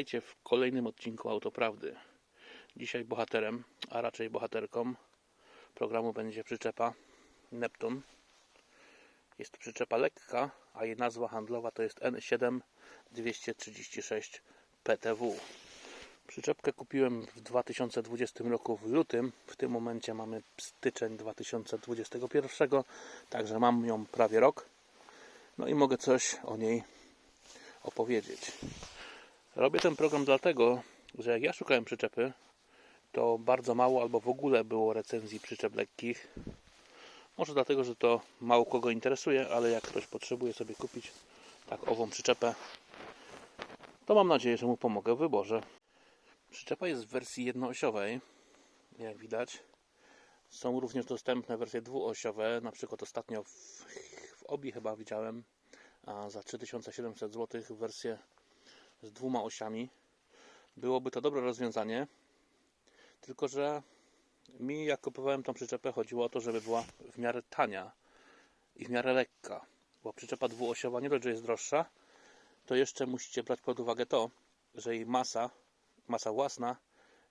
Witajcie w kolejnym odcinku Autoprawdy. Dzisiaj bohaterem, a raczej bohaterką programu będzie przyczepa Neptun. Jest to przyczepa lekka, a jej nazwa handlowa to jest N7 236 PTW. Przyczepkę kupiłem w 2020 roku w lutym. W tym momencie mamy styczeń 2021, także mam ją prawie rok. No i mogę coś o niej opowiedzieć. Robię ten program dlatego, że jak ja szukałem przyczepy, to bardzo mało albo w ogóle było recenzji przyczep lekkich. Może dlatego, że to mało kogo interesuje, ale jak ktoś potrzebuje sobie kupić tak ową przyczepę, to mam nadzieję, że mu pomogę w wyborze. Przyczepa jest w wersji jednoosiowej, jak widać. Są również dostępne wersje dwuosiowe, na przykład ostatnio w, w Obi chyba widziałem za 3700 zł wersję z dwoma osiami. Byłoby to dobre rozwiązanie, tylko że mi jak kupowałem tą przyczepę chodziło o to, żeby była w miarę tania i w miarę lekka, bo przyczepa dwuosiowa nie dość, że jest droższa, to jeszcze musicie brać pod uwagę to, że jej masa, masa własna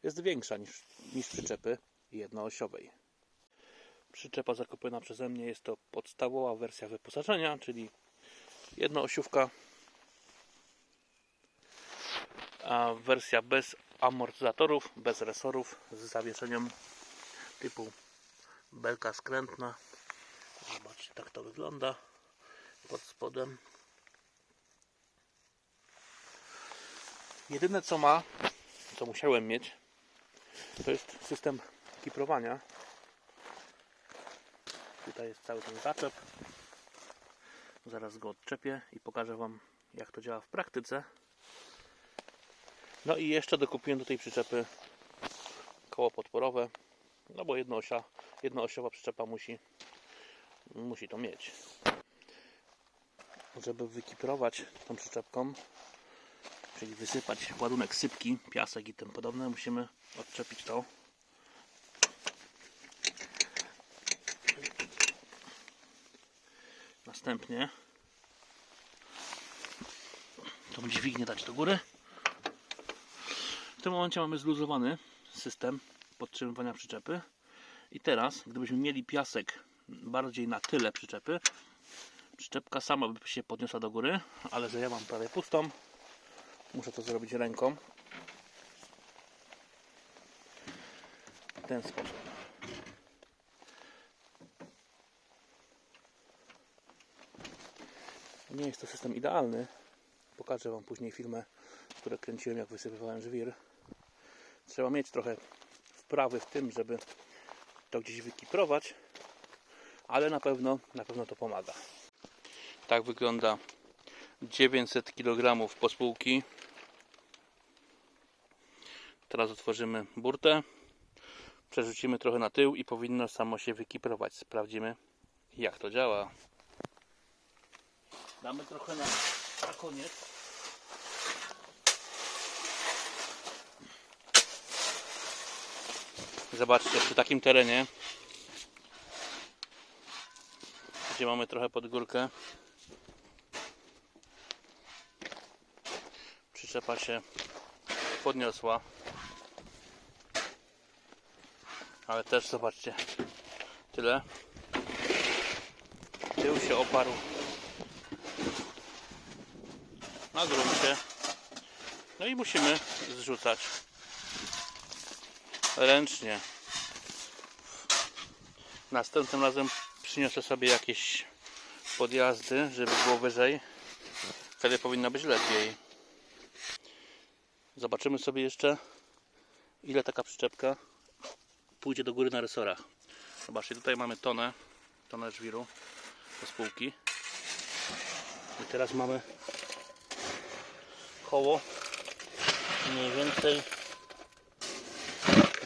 jest większa niż, niż przyczepy jednoosiowej. Przyczepa zakupiona przeze mnie jest to podstawowa wersja wyposażenia, czyli jednoosiówka a wersja bez amortyzatorów, bez resorów z zawieszeniem typu belka skrętna. Zobaczcie tak to wygląda pod spodem. Jedyne co ma co musiałem mieć to jest system kiprowania. Tutaj jest cały ten zaczep. Zaraz go odczepię i pokażę Wam jak to działa w praktyce no i jeszcze dokupiłem do tej przyczepy koło podporowe no bo jednoosia, jednoosiowa przyczepa musi musi to mieć żeby wykiprować tą przyczepką czyli wysypać ładunek sypki, piasek i tym podobne musimy odczepić to Następnie tą dźwignię dać do góry. W tym momencie mamy zluzowany system podtrzymywania przyczepy. I teraz, gdybyśmy mieli piasek bardziej na tyle przyczepy, przyczepka sama by się podniosła do góry, ale że ja mam prawie pustą, muszę to zrobić ręką. W ten sposób. Nie jest to system idealny. Pokażę Wam później filmę, które kręciłem, jak wysypywałem żwir. Trzeba mieć trochę wprawy w tym, żeby to gdzieś wykiprować, ale na pewno, na pewno to pomaga. Tak wygląda 900 kg pospółki. Teraz otworzymy burtę, przerzucimy trochę na tył i powinno samo się wykiprować. Sprawdzimy, jak to działa. Damy trochę na, na koniec. Zobaczcie, przy takim terenie, gdzie mamy trochę pod górkę, przyczepa się podniosła. Ale też zobaczcie, tyle. Tył się oparł na gruncie. No i musimy zrzucać ręcznie. Następnym razem przyniosę sobie jakieś podjazdy, żeby było wyżej. Wtedy powinno być lepiej. Zobaczymy sobie jeszcze ile taka przyczepka pójdzie do góry na resorach. Zobaczcie, tutaj mamy tonę, tonę żwiru do spółki. I teraz mamy koło mniej więcej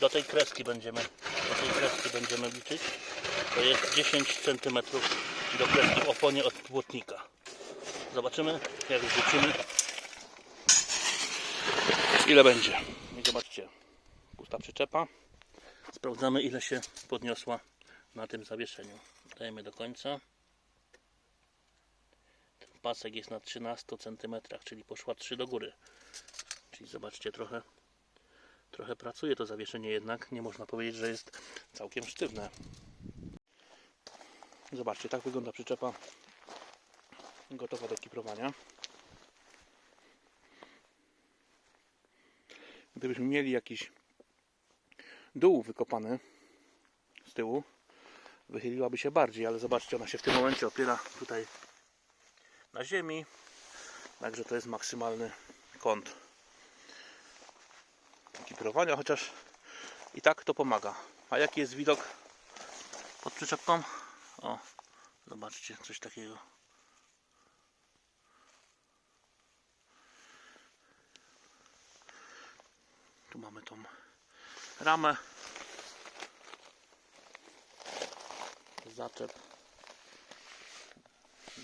do tej kreski będziemy do tej kreski będziemy liczyć. To jest 10 cm do kreski w oponie od płotnika. Zobaczymy jak wrzucimy. Ile będzie? I zobaczcie. Pusta przyczepa. Sprawdzamy ile się podniosła na tym zawieszeniu. Dajemy do końca. Pasek jest na 13 cm, czyli poszła 3 do góry. Czyli zobaczcie, trochę, trochę pracuje to zawieszenie jednak. Nie można powiedzieć, że jest całkiem sztywne. Zobaczcie, tak wygląda przyczepa gotowa do kiprowania. Gdybyśmy mieli jakiś dół wykopany z tyłu, wychyliłaby się bardziej, ale zobaczcie, ona się w tym momencie opiera tutaj na ziemi, także to jest maksymalny kąt kiprowania, chociaż i tak to pomaga. A jaki jest widok pod przyczepką? O, zobaczcie, coś takiego. Tu mamy tą ramę. Zaczep.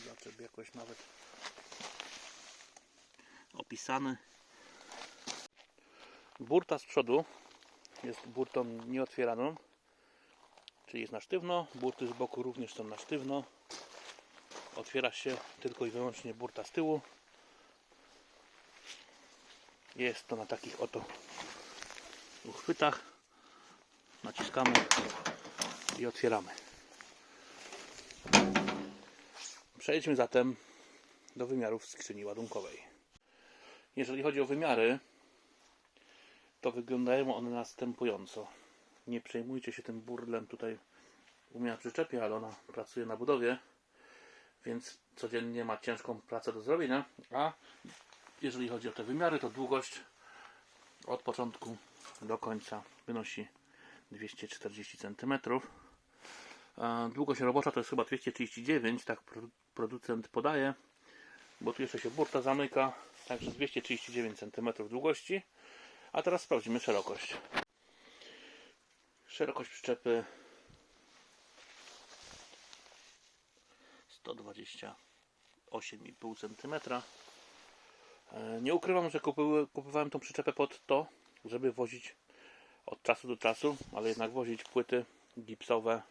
Zaczep jakoś nawet opisany. Burta z przodu jest burtą nieotwieraną, czyli jest na sztywno. Burty z boku również są na sztywno. Otwiera się tylko i wyłącznie burta z tyłu. Jest to na takich oto uchwytach. Naciskamy i otwieramy. Przejdźmy zatem do wymiarów skrzyni ładunkowej. Jeżeli chodzi o wymiary, to wyglądają one następująco. Nie przejmujcie się tym burlem tutaj u mnie na przyczepie, ale ona pracuje na budowie, więc codziennie ma ciężką pracę do zrobienia. A jeżeli chodzi o te wymiary, to długość od początku do końca wynosi 240 cm. Długość robocza to jest chyba 239, tak pro- producent podaje, bo tu jeszcze się burta zamyka, także 239 cm długości. A teraz sprawdzimy szerokość. Szerokość przyczepy 128,5 cm. E, Nie ukrywam, że kupowałem tą przyczepę pod to, żeby wozić od czasu do czasu, ale jednak wozić płyty gipsowe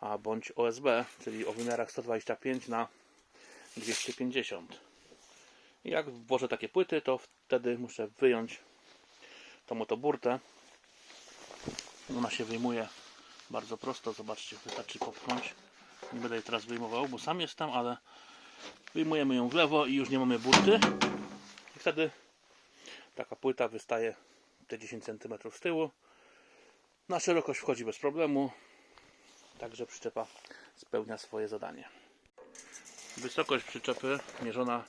a bądź OSB, czyli o wymiarach 125 na 250. I jak włożę takie płyty, to wtedy muszę wyjąć tą oto. Ona się wyjmuje bardzo prosto, zobaczcie, wystarczy popchnąć. Nie będę jej teraz wyjmował, bo sam jestem, ale wyjmujemy ją w lewo i już nie mamy burty. I wtedy taka płyta wystaje te 10 cm z tyłu. Na szerokość wchodzi bez problemu, także przyczepa spełnia swoje zadanie. Wysokość przyczepy mierzona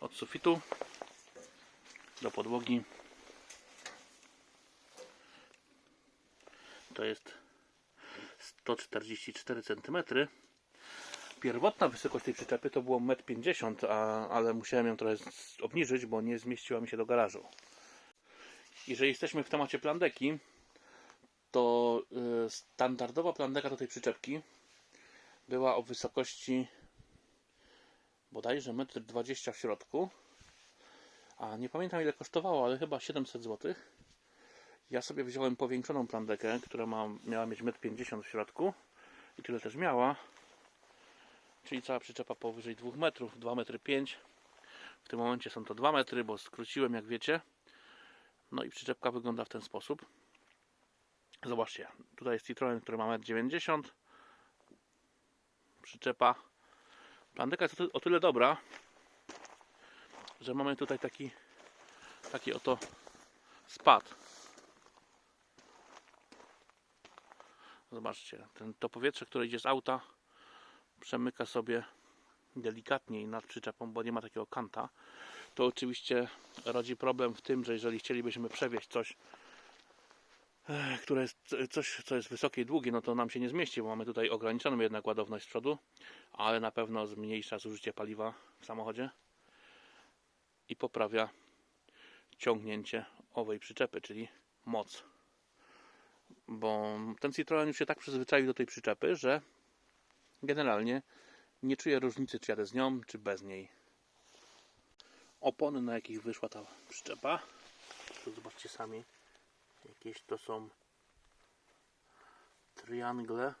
od sufitu do podłogi to jest 144 cm. Pierwotna wysokość tej przyczepy to było 1,50 m, ale musiałem ją trochę obniżyć, bo nie zmieściła mi się do garażu. Jeżeli jesteśmy w temacie plandeki, to y, standardowa plandeka do tej przyczepki była o wysokości bodajże 1,20 m w środku. A nie pamiętam ile kosztowało, ale chyba 700 zł. Ja sobie wziąłem powiększoną plandekę, która ma, miała mieć 1,50 m w środku i tyle też miała. Czyli cała przyczepa powyżej 2 metrów, 2,5 m. W tym momencie są to 2 metry, bo skróciłem jak wiecie. No i przyczepka wygląda w ten sposób. Zobaczcie, tutaj jest Citroen, który ma 1,90 m. Przyczepa. Plandeka jest o ty- o tyle dobra, że mamy tutaj taki taki oto spad. Zobaczcie, ten, to powietrze, które idzie z auta, przemyka sobie delikatniej nad przyczepą, bo nie ma takiego kanta. To oczywiście rodzi problem w tym, że jeżeli chcielibyśmy przewieźć coś, e, które jest coś, co jest wysokie i długie, no to nam się nie zmieści, bo mamy tutaj ograniczoną jednak ładowność z przodu, ale na pewno zmniejsza zużycie paliwa w samochodzie i poprawia ciągnięcie owej przyczepy, czyli moc. Bo ten Citroen już się tak przyzwyczaił do tej przyczepy, że generalnie nie czuję różnicy, czy jadę z nią, czy bez niej. Opony, na jakich wyszła ta przyczepa, zobaczcie sami, jakieś to są triangle,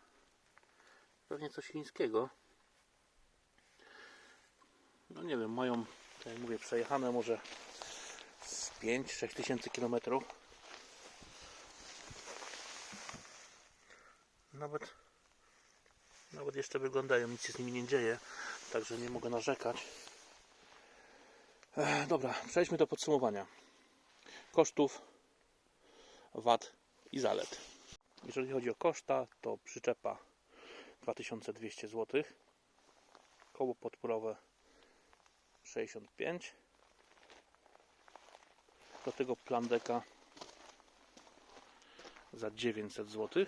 pewnie coś chińskiego. No nie wiem, mają, tak jak mówię, przejechane może z 5-6 tysięcy kilometrów. Nawet, nawet jeszcze wyglądają, nic się z nimi nie dzieje, także nie mogę narzekać. Dobra, przejdźmy do podsumowania kosztów, wad i zalet. Jeżeli chodzi o koszta, to przyczepa 2200 zł, koło podporowe 65 do tego plandeka za 900 zł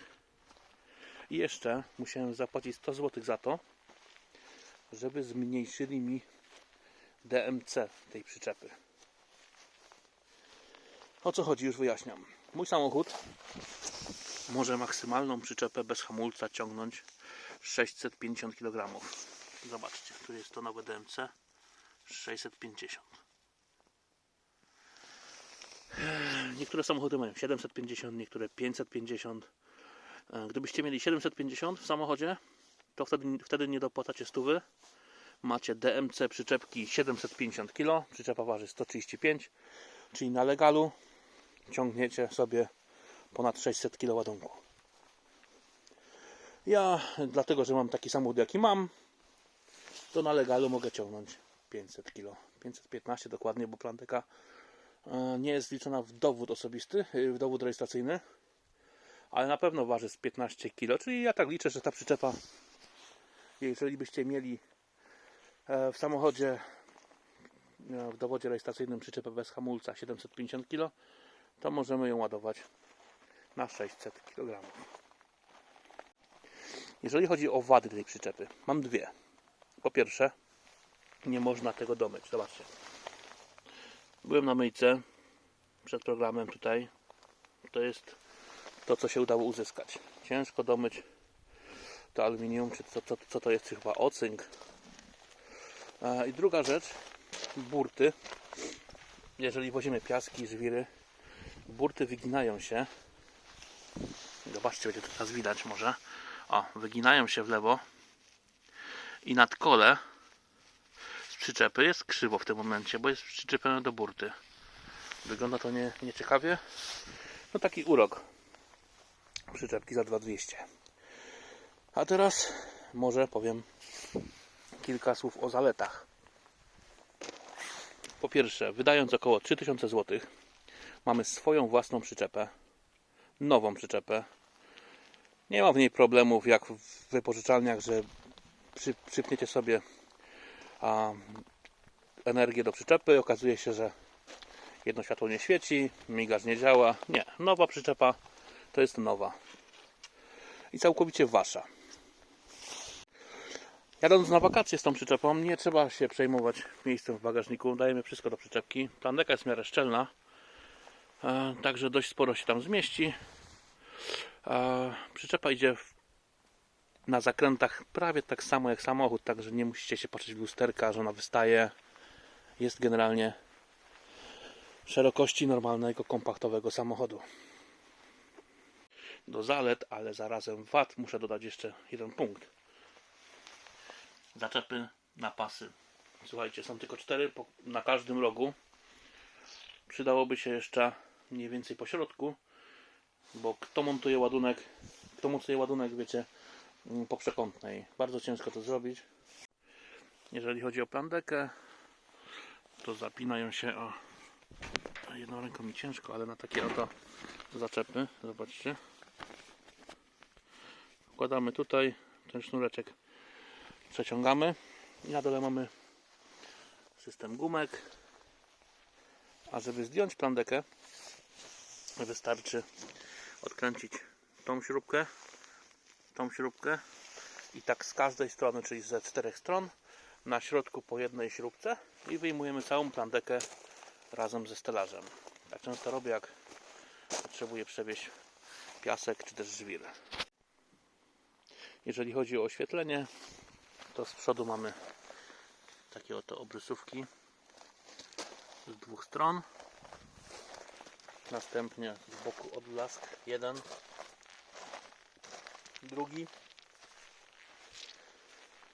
i jeszcze musiałem zapłacić 100 zł za to żeby zmniejszyli mi DMC tej przyczepy. O co chodzi już wyjaśniam. Mój samochód może maksymalną przyczepę bez hamulca ciągnąć 650 kg zobaczcie, tu jest to nowe DMC 650 Niektóre samochody mają 750, niektóre 550. E, Gdybyście mieli 750 w samochodzie, to wtedy, wtedy nie dopłacacie stówy. Macie DMC przyczepki 750 kg, przyczepa waży 135, czyli na legalu ciągniecie sobie ponad 600 kg ładunku. Ja, dlatego że mam taki samochód jaki mam, to na legalu mogę ciągnąć 500 kg. 515 dokładnie, bo planteka e, nie jest wliczona w dowód osobisty, w dowód rejestracyjny, ale na pewno waży z 15 kg, czyli ja tak liczę, że ta przyczepa, jeżeli byście mieli e, w samochodzie, e, w dowodzie rejestracyjnym przyczepę bez hamulca 750 kg, to możemy ją ładować na 600 kg. Jeżeli chodzi o wady tej przyczepy, mam dwie. Po pierwsze, nie można tego domyć. Zobaczcie. Byłem na myjce przed programem tutaj. To jest to, co się udało uzyskać. Ciężko domyć to aluminium, czy co, co, co to jest, chyba ocynk. E, I druga rzecz, burty. Jeżeli wozimy piaski, żwiry, burty wyginają się. Zobaczcie, będzie to teraz widać może. O, wyginają się w lewo i nad kole z przyczepy jest krzywo w tym momencie, bo jest przyczepione do burty. Wygląda to nie, nieciekawie. No taki urok przyczepki za 2200. A teraz może powiem kilka słów o zaletach. Po pierwsze, wydając około 3000 zł, mamy swoją własną przyczepę, nową przyczepę. Nie ma w niej problemów jak w wypożyczalniach, że przy, przypniecie sobie a, energię do przyczepy. Okazuje się, że jedno światło nie świeci, migacz nie działa. Nie, nowa przyczepa to jest nowa i całkowicie wasza. Jadąc na wakacje z tą przyczepą, nie trzeba się przejmować miejscem w bagażniku. Dajemy wszystko do przyczepki. Plandeka jest w miarę szczelna, e, także dość sporo się tam zmieści. E, przyczepa idzie na zakrętach prawie tak samo jak samochód, także nie musicie się patrzeć w lusterka, że ona wystaje. Jest generalnie szerokości normalnego, kompaktowego samochodu. Do zalet, ale zarazem wad muszę dodać jeszcze jeden punkt. Zaczepy na pasy. Słuchajcie, są tylko cztery na każdym rogu. Przydałoby się jeszcze mniej więcej po środku, bo kto montuje ładunek, kto montuje ładunek, wiecie, mm, po przekątnej. Bardzo ciężko to zrobić. Jeżeli chodzi o plandekę, to zapinają się o jedną ręką mi ciężko, ale na takie oto zaczepy, zobaczcie. Wkładamy tutaj ten sznureczek, przeciągamy i na dole mamy system gumek. A żeby zdjąć plandekę, wystarczy odkręcić tą śrubkę tą śrubkę i tak z każdej strony, czyli ze czterech stron na środku po jednej śrubce i wyjmujemy całą plandekę razem ze stelażem. Tak często robię jak potrzebuję przewieźć piasek czy też żwir. Jeżeli chodzi o oświetlenie, to z przodu mamy takie oto obrysówki z dwóch stron. Następnie z boku odblask jeden drugi.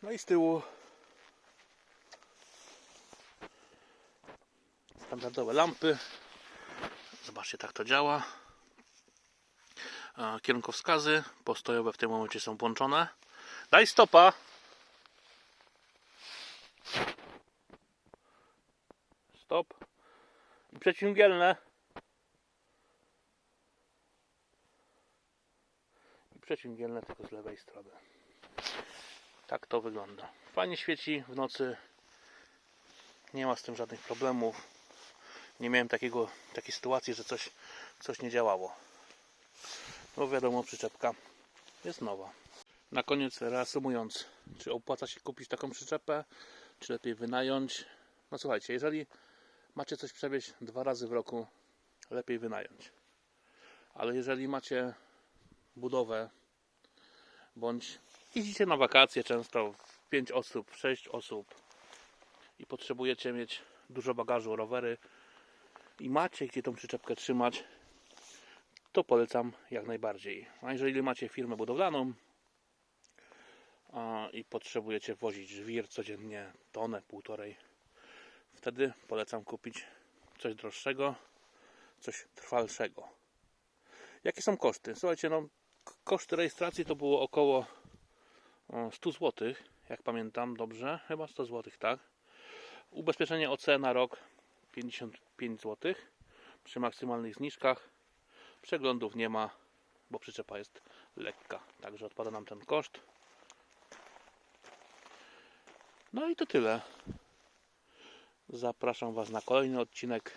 No i z tyłu standardowe lampy Zobaczcie, tak to działa. Kierunkowskazy postojowe w tym momencie są włączone. Daj stopa. Stop. I przeciwdzielne. I przeciwdzielne tylko z lewej strony. Tak to wygląda. Fajnie świeci w nocy. Nie ma z tym żadnych problemów. Nie miałem takiego, takiej sytuacji, że coś, coś nie działało. No wiadomo, przyczepka jest nowa. Na koniec reasumując, czy opłaca się kupić taką przyczepę, czy lepiej wynająć? No słuchajcie, jeżeli macie coś przewieźć dwa razy w roku, lepiej wynająć. Ale jeżeli macie budowę, bądź jeździcie na wakacje często, 5 osób, 6 osób i potrzebujecie mieć dużo bagażu, rowery i macie gdzie tą przyczepkę trzymać, to polecam jak najbardziej. A jeżeli macie firmę budowlaną a, i potrzebujecie wozić żwir codziennie tonę, półtorej, wtedy polecam kupić coś droższego, coś trwalszego. Jakie są koszty? Słuchajcie, no, koszty rejestracji to było około o, 100 zł, jak pamiętam dobrze, chyba 100 zł, tak. Ubezpieczenie OC na rok 55 zł przy maksymalnych zniżkach. Przeglądów nie ma, bo przyczepa jest lekka, także odpada nam ten koszt. No i to tyle. Zapraszam Was na kolejny odcinek.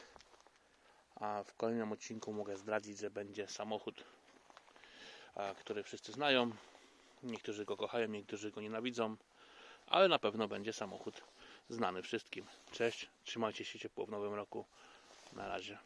A w kolejnym odcinku mogę zdradzić, że będzie samochód, który wszyscy znają. Niektórzy go kochają, niektórzy go nienawidzą, ale na pewno będzie samochód znany wszystkim. Cześć, trzymajcie się ciepło w nowym roku. Na razie.